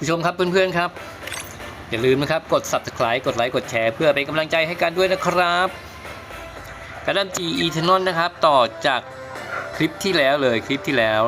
ผู้ชมครับเพื่อนๆครับ อย่าลืมนะครับกด subscribe กดไลค์กดแชร์เพื่อเป็นกำลังใจให้กันด้วยนะครับกระดัม G e t h a n o l นะครับ ต่อจากคลิปที่แล้วเลยคลิปที่แล้ว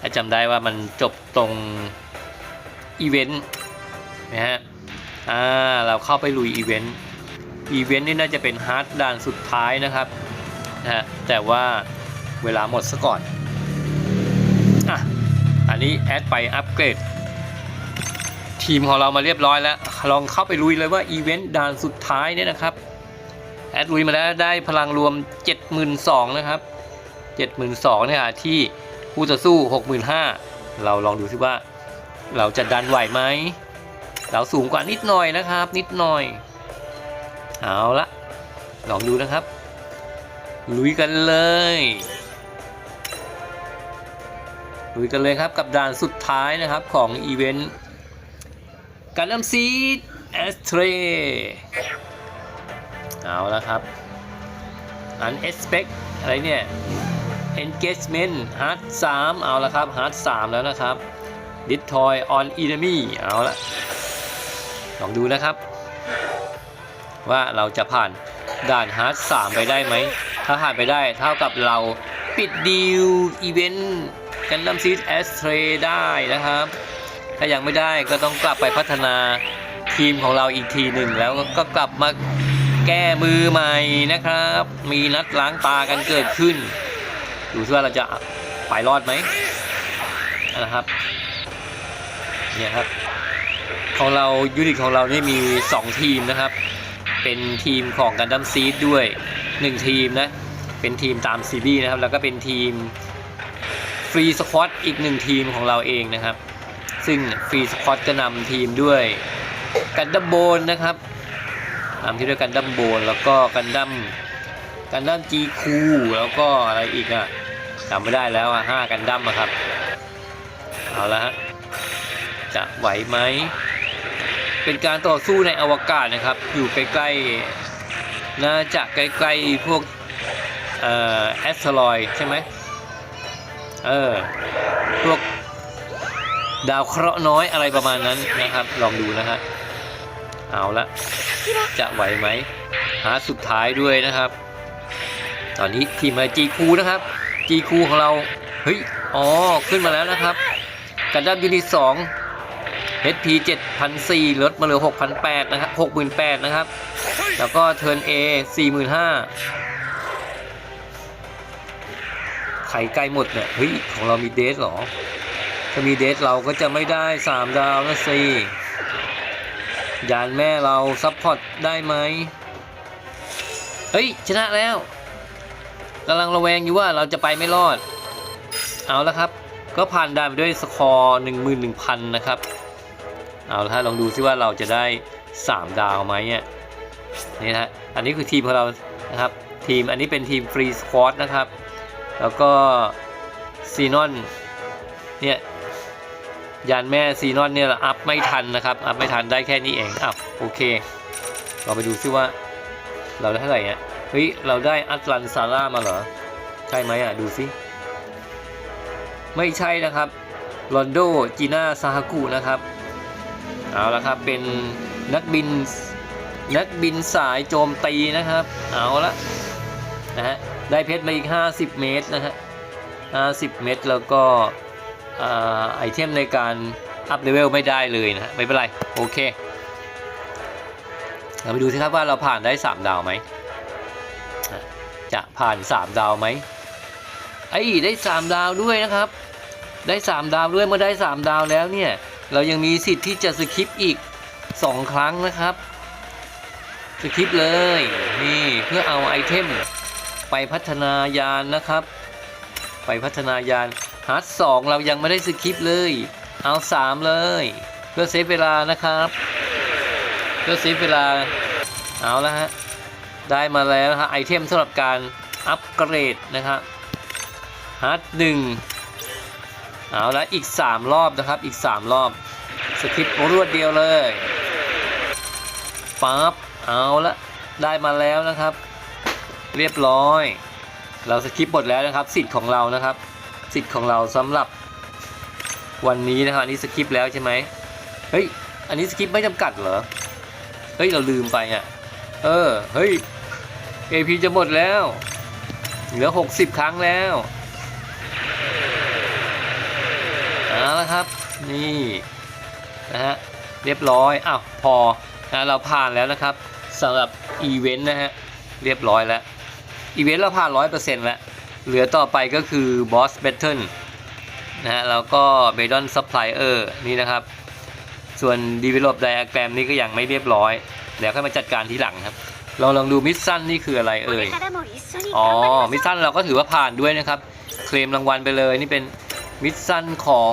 ถ้าจำได้ว่ามันจบตรงอีเวนต์นะฮะอ่าเราเข้าไปลุยอีเวนต์อีเวนต์นี่น่าจะเป็นฮาร์ดด่านสุดท้ายนะครับนะฮะแต่ว่าเวลาหมดซะก่อนอะอันนี้แอดไปอัปเกรด ทีมของเรามาเรียบร้อยแล้ว ลองเข้าไปลุยเลยว่าอีเวนต์ด่านสุดท้ายเนี่ยนะครับ แอดลุยมาแล้วได้พลังรวม 72,000นะครับ 72,000เนี่ยที่คู่ต่อสู้ 65,000 เราลองดูซิว่าเราจะดันไหวไหม เราสูงกว่านิดหน่อยนะครับ นิดหน่อย เอาละลองดูนะครับ ลุยกันเลยลุยกันเลยครับกับด่านสุดท้ายนะครับของอีเวนต์ การนำซีดแอสเทรเอาล้วครับ อันเอสเปกอะไรเนี่ย engagement hard 3 เอาละครับ hard 3 แล้วนะครับ destroy on enemy เอาละลองดูนะครับ ว่าเราจะผ่านด่าน hard 3 ไปได้ไหม ถ้าผ่านไปได้เท่ากับเราปิดดีลอีเวนต์กันดัมซีดแอสเทรได้นะครับ ถ้ายังไม่ได้ก็ต้องกลับไปพัฒนาทีมของเราอีกทีหนึ่งแล้วก็กลับมาแก้มือใหม่นะครับ มีนัดล้างตากันเกิดขึ้น ดูซิว่าเราจะไปรอดไหมนะครับเนี่ยครับ ของเรายูนิตของเรานี่มี 2 ทีมนะครับ เป็นทีมของกันดัมซีดด้วย 1 ทีมนะ เป็นทีมตามซีรีส์นะครับ แล้วก็เป็นทีมฟรีสควอตอีกหนึ่งทีมของเราเองนะครับ ซึ่งฟรีสควอตจะนำทีมด้วยกันดัมโบนนะครับนำที่ด้วยกันดัมโบนแล้วก็กันดัมกันดัมจีคูแล้วก็อะไรอีกอะจำไม่ได้แล้วอะห้ากันดัมอะครับ เอาละฮะจะไหวไหม เป็นการต่อสู้ในอวกาศนะครับ อยู่ใกล้ๆ น่าจะใกล้ๆพวกเอ่อแอสเทรอยใช่ไหมเออ พวก ดาวเคราะห์น้อยอะไรประมาณนั้นนะครับ ลองดูนะฮะเอาละจะไหวไหมหาสุดท้ายด้วยนะครับ ตอนนี้ทีมมาจีคูนะครับจีคูของเราเฮ้ยอ๋อขึ้นมาแล้วนะครับกันดั้มยูนิตสอง HP 7,400ลดมาเหลือ 6,800 นะครับ 68,000 นะครับ แล้วก็เทิร์น A 45,000ไข่ใกล้หมดเนี่ยเฮ้ย ของเรามีเดทเหรอ ถ้ามีเดทเราก็จะไม่ได้สามดาวนะสิยานแม่เราซัพพอร์ตได้ไหมเฮ้ย ชนะแล้วกำลังระแวงอยู่ว่าเราจะไปไม่รอด เอาละครับ ก็ผ่านด่านไปด้วยสกอร์11,000 นะครับ เอาละฮะลองดูซิว่าเราจะได้ 3 ดาวไหมเนี่ยนี่ฮะอันนี้คือทีมของเรานะครับ ทีมอันนี้เป็นทีมฟรีสควอตนะครับ แล้วก็ซีนอนเนี่ย ยานแม่ซีนอนเนี่ยอัพไม่ทันนะครับ อัพไม่ทันได้แค่นี้เองอ้าวโอเค เราไปดูซิว่า เราได้เท่าไหร่เนี่ยเฮ้ย เราได้อัตลันซาร่ามาเหรอ ใช่ไหมอะ ดูซิ ไม่ใช่นะครับลอนโดจีน่าซาฮากุนะครับ เอาละครับ เป็นนักบิน นักบินสายโจมตีนะครับ เอาละนะฮะ ได้เพชรมาอีก 50 เมตรนะฮะ 50 เมตรแล้วก็ ไอเทมในการอัพเลเวลไม่ได้เลยนะไม่เป็นไร โอเค เราไปดูสิครับว่าเราผ่านได้ 3 ดาวไหม จะผ่าน 3 ดาวไหมไอ้ได้ 3 ดาวด้วยนะครับ ได้ 3 ดาวด้วยเมื่อได้ 3 ดาวแล้วเนี่ย เรายังมีสิทธิ์ที่จะสคิปอีก 2 ครั้งนะครับสคิปเลยนี่เพื่อเอาไอเทมไปพัฒนายานนะครับ ไปพัฒนายาน ฮาร์ดสองเรายังไม่ได้สคริปต์เลย เอาสามเลย เพื่อเซฟเวลานะครับ เพื่อเซฟเวลา เอาแล้วฮะ ได้มาแล้วฮะไอเทมสำหรับการอัปเกรดนะครับฮาร์ดหนึ่งเอาแล้วอีก 3 รอบนะครับอีก 3 รอบสคริปต์รวดเดียวเลยปั๊บเอาละได้มาแล้วนะครับ เรียบร้อย เราสคริปต์หมดแล้วนะครับสิทธิ์ของเรานะครับ สิทธิ์ของเราสำหรับวันนี้นะครับอันนี้สคริปต์แล้วใช่ไหมเฮ้ยอันนี้สกิปไม่จำกัดเหรอเฮ้ยเราลืมไปอะเออเฮ้ย AP จะหมดแล้วเหลือ 60 ครั้งแล้วเอาละครับนี่นะฮะเรียบร้อยอ้าวพอนะเราผ่านแล้วนะครับสำหรับอีเวนต์นะฮะเรียบร้อยแล้วอีเวนต์เราผ่าน100%แล้ว เหลือต่อไปก็คือบอสเบทเทิลนะฮะแล้วก็เบดอนซัพพลายเออร์นี่นะครับ ส่วน Develop Diagram นี่ก็ยังไม่เรียบร้อย เดี๋ยวค่อยมาจัดการทีหลังครับลองลองดูมิชชั่นนี่คืออะไรเอ่ยอ๋อมิชชั่นเราก็ถือว่าผ่านด้วยนะครับ เคลมรางวัลไปเลยนี่เป็นมิชชั่นของ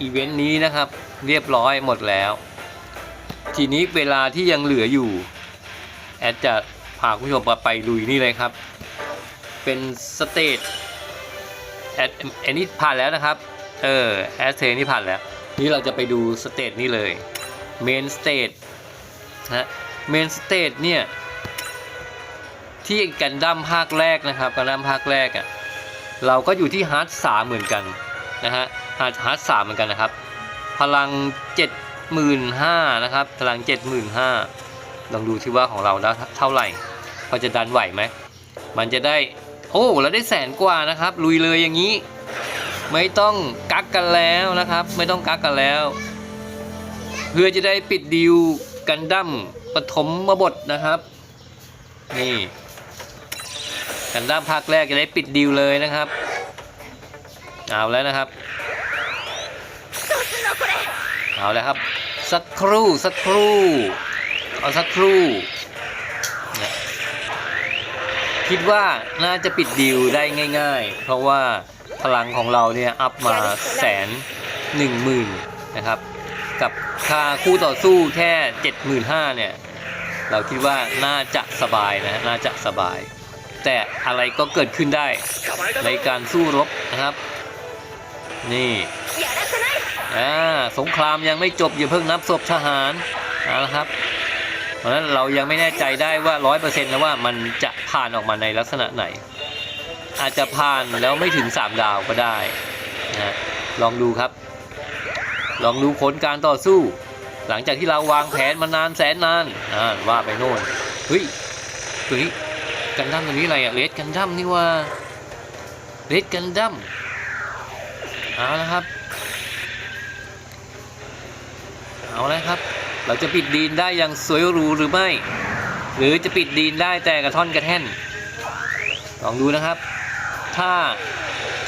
อีเวนต์นี้นะครับ เรียบร้อยหมดแล้ว ทีนี้เวลาที่ยังเหลืออยู่ แอดจะพาคุณผู้ชมไปลุยนี่เลยครับ เป็นสเตจแอดอันนี้ผ่านแล้วนะครับ เออแอดเทนี่ผ่านแล้ว นี่เราจะไปดูสเตจนี่เลยเมนสเตจนะเมนสเตจเนี่ย ที่กันดั้มภาคแรกนะครับกันดั้มภาคแรกอะ่ะเราก็อยู่ที่ฮาร์ดสามเหมือนกันนะฮะฮาร์ดฮาร์ดสามเหมือนกันนะครับ พลังเจ็ดหมื่นห้านะครับ พลังเจ็ดหมื่นห้าลองดูที่ว่าของเราได้เท่าไหร่พอจะดันไหวไหม มันจะได้ โอ้เราได้แสนกว่านะครับ ลุยเลยอย่างนี้ ไม่ต้องกักกันแล้วนะครับ ไม่ต้องกักกันแล้ว เพื่อจะได้ปิดดีลกันดั้มปฐมมบทนะครับ นี่กันดั้มภาคแรกจะได้ปิดดีลเลยนะครับเอาแล้วนะครับเอาแล้วครับ สักครู่สักครู่เอาสักครู่ คิดว่าน่าจะปิดดิวได้ง่าย ๆ เพราะว่าพลังของเราเนี่ยอัพมาแสนหนึ่งหมื่นนะครับ กับค่าคู่ต่อสู้แค่เจ็ดหมื่นห้าเนี่ย เราคิดว่าน่าจะสบายนะน่าจะสบาย แต่อะไรก็เกิดขึ้นได้ในการสู้รบนะครับ นี่อ่าสงครามยังไม่จบอย่าเพิ่งนับศพทหารนะครับ ราะฉะนั้นเรายังไม่แน่ใจได้ว่าร้อยเปอร์เซ็นต์แล้วว่ามันจะผ่านออกมาในลักษณะไหน อาจจะผ่านแล้วไม่ถึง3ดาวก็ได้นะฮะลองดูครับ ลองดูผลการต่อสู้ หลังจากที่เราวางแผนมานานแสนนานอ่าว่าไปโน่นเฮ้ยตัวนี้กันดั้มตัวนี้อะไรอะเลดกันดั้มนี่ว่าเลดกันดั้มเอาละครับ เอาละครับ เราจะปิดดีนได้อย่างสวยหรูหรือไม่ หรือจะปิดดีนได้แต่กระท่อนกระแท่นลองดูนะครับ ถ้า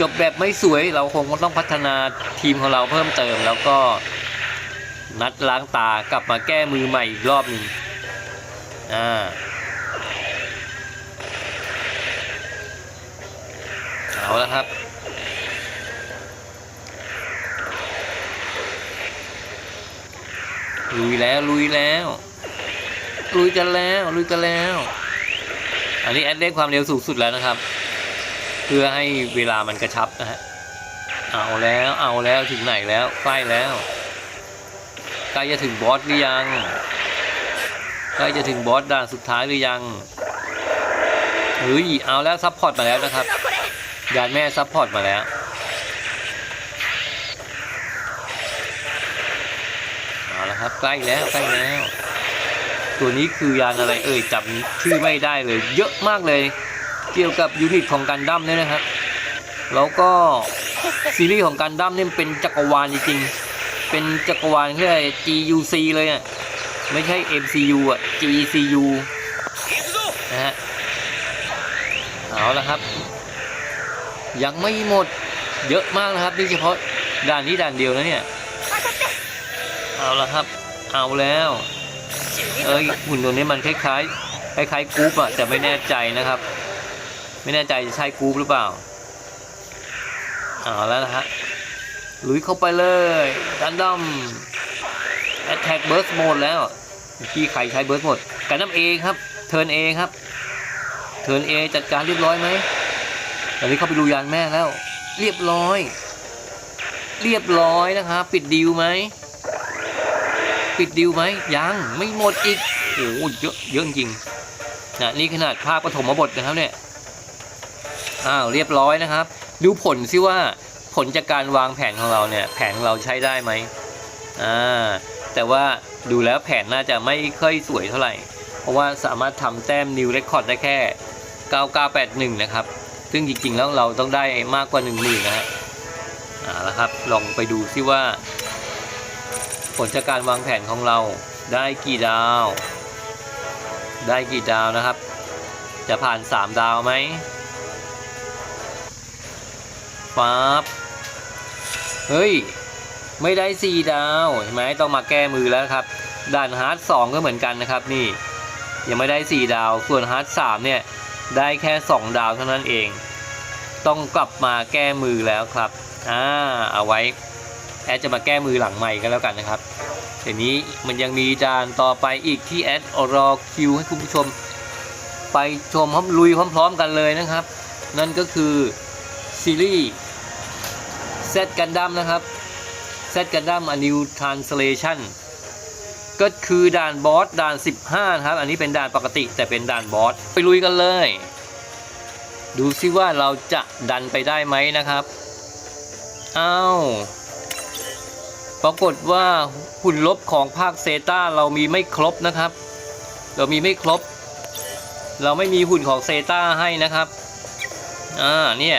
จบแบบไม่สวยเราคงต้องพัฒนาทีมของเราเพิ่มเติม แล้วก็นัดล้างตากลับมาแก้มือใหม่อีกรอบหนึ่งอ่าเอาละครับ ลุยแล้วลุยแล้ว ลุยกันแล้วลุยกันแล้ว อันนี้แอดได้ความเร็วสูงสุดแล้วนะครับ เพื่อให้เวลามันกระชับนะฮะเอาแล้วเอาแล้วถึงไหนแล้วใกล้แล้วใกล้จะถึงบอสหรือยังใกล้จะถึงบอสด่านสุดท้ายหรือยังเฮ้ยเอาแล้วซัพพอร์ตมาแล้วนะครับยานแม่ซัพพอร์ตมาแล้วับใกล้แล้วใกล้แล้ว ตัวนี้คือยานอะไรเอ่ยจับชื่อไม่ได้เลย เยอะมากเลย เกี่ยวกับยูนิตของการดั้มเนี่ยนะครับแล้วก็ซีรีส์ของการดั้มเนี่ยเป็นจักรวาลจริงๆเป็นจักรวาลแค่ GUC เลยอะไม่ใช่ MCU อะ GCU นะฮะเอาละครับ ยังไม่หมดเยอะมากนะครับนี่เฉพาะด่านนี้ด่านเดียวนะเนี่ย เอาละครับ เอาแล้ว เอ้ยหุ่นตัวนี้มันคล้ายๆคล้ายๆกรุ๊ปอะแต่ไม่แน่ใจนะครับ ไม่แน่ใจจะใช่กรุ๊ปหรือเปล่าเอาแล้วนะฮะลุยเข้าไปเลยกันดั้มแอตแทกเบิร์สโหมดแล้วเมื่อกี้ใครใช้เบิร์สโหมดกันดั้มเอครับเทิร์นเอครับเทิร์นเอจัดการเรียบร้อยไหมตอนนี้เข้าไปดูยานแม่แล้ว เรียบร้อย เรียบร้อยนะครับ ปิดดีลไหม ปิดดิวไหมยังไม่หมดอีกโอ้โหเยอะเยอะจริงนะนี่ขนาดภาคปฐมบทนะครับเนี่ยอ้าวเรียบร้อยนะครับ ดูผลสิว่าผลจากการวางแผนของเราเนี่ยแผนของเราใช้ได้ไหมอ่าแต่ว่าดูแล้วแผนน่าจะไม่ค่อยสวยเท่าไหร่ เพราะว่าสามารถทำแต้มนิวเรคคอร์ดได้แค่ 9981 นะครับ ซึ่งจริงๆแล้วเราต้องได้มากกว่า 1 0,000นะฮะอ่าแล้วครับ ลองไปดูซิว่า ผลจากการวางแผนของเราได้กี่ดาว ได้กี่ดาวนะครับ จะผ่าน 3 ดาวไหมปั๊บเฮ้ย ไม่ได้ 4 ดาวเห็นไหมต้องมาแก้มือแล้วครับด่านฮาร์ด2ก็เหมือนกันนะครับนี่ยังไม่ได้ 4 ดาว ส่วนฮาร์ด3เนี่ยได้แค่ 2 ดาวเท่านั้นเอง ต้องกลับมาแก้มือแล้วครับอ่าเอาไว้ แอดจะมาแก้มือหลังใหม่กันแล้วกันนะครับทีนี้มันยังมีด่านต่อไปอีกที่แอดรอคิวให้คุณผู้ชม ไปชมพร้อมลุยพร้อม ๆ กันเลยนะครับ นั่นก็คือซีรีส์เซตกันดั้มนะครับเซตกันดั้ม A New Translation ก็คือด่านบอสด่าน 15นะครับ อันนี้เป็นด่านปกติแต่เป็นด่านบอสไปลุยกันเลย ดูซิว่าเราจะดันไปได้ไหมนะครับ อ้าว ปรากฏว่าหุ่นลบของภาคเซตาเรามีไม่ครบนะครับ เรามีไม่ครบ เราไม่มีหุ่นของเซตาให้นะครับอ่าเนี่ย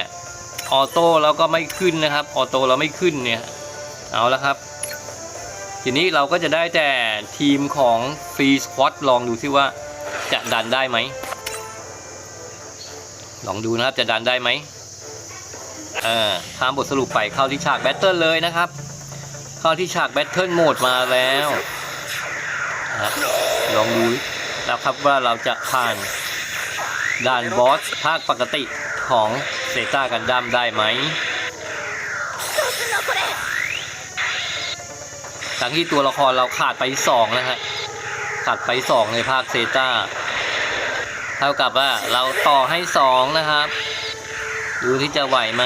ออโต้เราก็ไม่ขึ้นนะครับออโต้เราไม่ขึ้นเนี่ยเอาละครับ ทีนี้เราก็จะได้แต่ทีมของฟรีสควอตลองดูซิว่าจะดันได้ไหมลองดูนะครับจะดันได้ไหมอ่าตามบทสรุปไปเข้าที่ฉากแบทเทิลเลยนะครับ เข้าที่ฉากแบทเทิลโหมดมาแล้วลองดูนะครับว่าเราจะผ่านด่านบอสภาคปกติของเซต้ากันดั้มได้ไหมทั้งที่ตัวละครเราขาดไป2นะฮะขาดไป 2 ในภาคเซต้า เท่ากับว่าเราต่อให้ 2 นะครับ ดูที่จะไหวไหม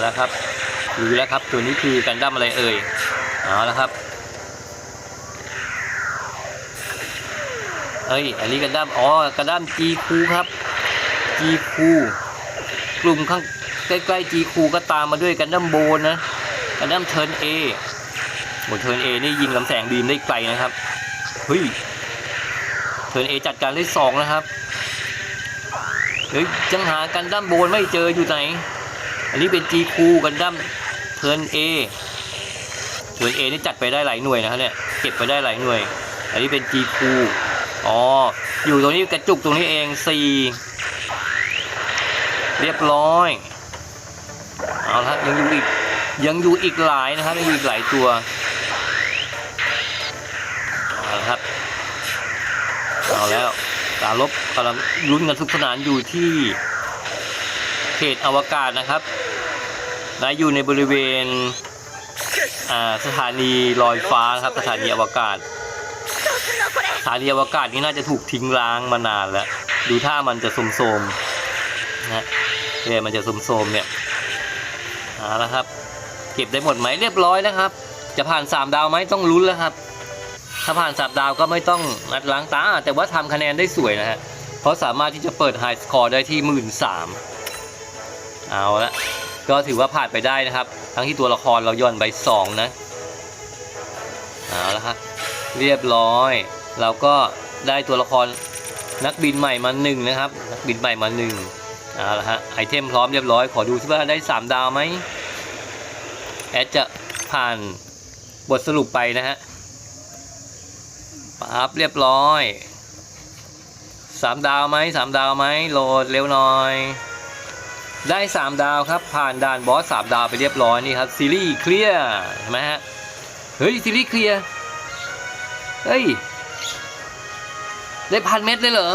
แล้วครับรู้แล้วครับตัวนี้คือกันดั้มอะไรเอ่ยเอาแล้วครับเอ้ยอันนี้กันดั้มอ๋อกันดั้มจีคูครับจีคูกลุ่มข้างใกล้ๆ G คูก็ตามมาด้วยกันดั้มโบนนะกันดั้มเทิร์นเอบนเทิร์นเอนี่ยิงลำแสงบีมได้ไกลนะครับเฮ้ยเทิร์นเอจัดการได้สองนะครับเฮ้ยจังหากันดั้มโบนไม่เจออยู่ไหน อันนี้เป็น G คูกันดั้มเทิร์นเอเทิร์นเอนี่จัดไปได้หลายหน่วยนะครับเนี่ยเก็บไปได้หลายหน่วย อันนี้เป็น G คูอ๋ออยู่ตรงนี้กระจุกตรงนี้เองสี่เรียบร้อยเอาละยังอยู่อีกยังอยู่อีกหลายนะครับยังอยู่อีกหลายตัวเอาละครับเอาแล้วสารลบกำลังลุ้นกันทุกสนานอยู่ที่ เพจอวกาศนะครับนะอยู่ในบริเวณสถานีลอยฟ้าครับสถานีอวกาศ สถานีอวกาศนี้น่าจะถูกทิ้งร้างมานานแล้ว ดูท่ามันจะโสมนะเรือมันจะสมโสมเนี่ยเอาละครับ เก็บได้หมดไหมเรียบร้อยนะครับ จะผ่าน 3 ดาวไหมต้องลุ้นแล้วครับ ถ้าผ่านสามดาวก็ไม่ต้องนัดล้างตาแต่ว่าทำคะแนนได้สวยนะฮะเพราะสามารถที่จะเปิดไฮสคอร์ได้ที่หมื่นสาม เอาละก็ถือว่าผ่านไปได้นะครับ ทั้งที่ตัวละครเราย่อนไปสองนะเอาละครับเรียบร้อย เราก็ได้ตัวละครนักบินใหม่มาหนึ่งนะครับ นักบินใหม่มาหนึ่งเอาละฮะไอเทมพร้อมเรียบร้อยขอดูซิว่าได้ 3 ดาวไหมแอดจะผ่านบทสรุปไปนะฮะปั๊บเรียบร้อย 3 ดาวไหม3 ดาวไหมโหลดเร็วหน่อย ได้ 3 ดาวครับ ผ่านด่านบอส3ดาวไปเรียบร้อยนี่ครับซีรีส์เคลียร์เห็นไหมฮะ เฮ้ยซีรีส์เคลียร์ เฮ้ย ได้พันเม็ดเลยเหรอ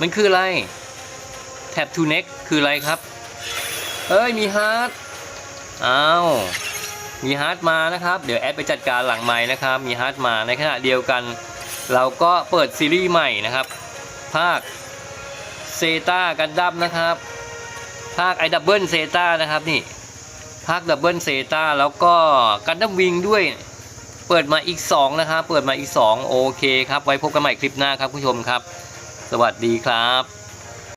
มันคืออะไรแท็บทูเน็กคืออะไรครับ เอ้ย มีฮาร์ดอ้าวมีฮาร์ดมานะครับ เดี๋ยวแอดไปจัดการหลังใหม่นะครับ มีฮาร์ดมาในขณะเดียวกัน เราก็เปิดซีรีส์ใหม่นะครับ ภาคเซตากันดับนะครับ ภาคไอดับเบิลเซตานะครับนี่ ภาคดับเบิลเซตาแล้วก็กันดับวิงด้วยเปิดมาอีก 2 นะครับ เปิดมาอีก 2 โอเคครับ ไว้พบกันใหม่คลิปหน้าครับผู้ชมครับ สวัสดีครับ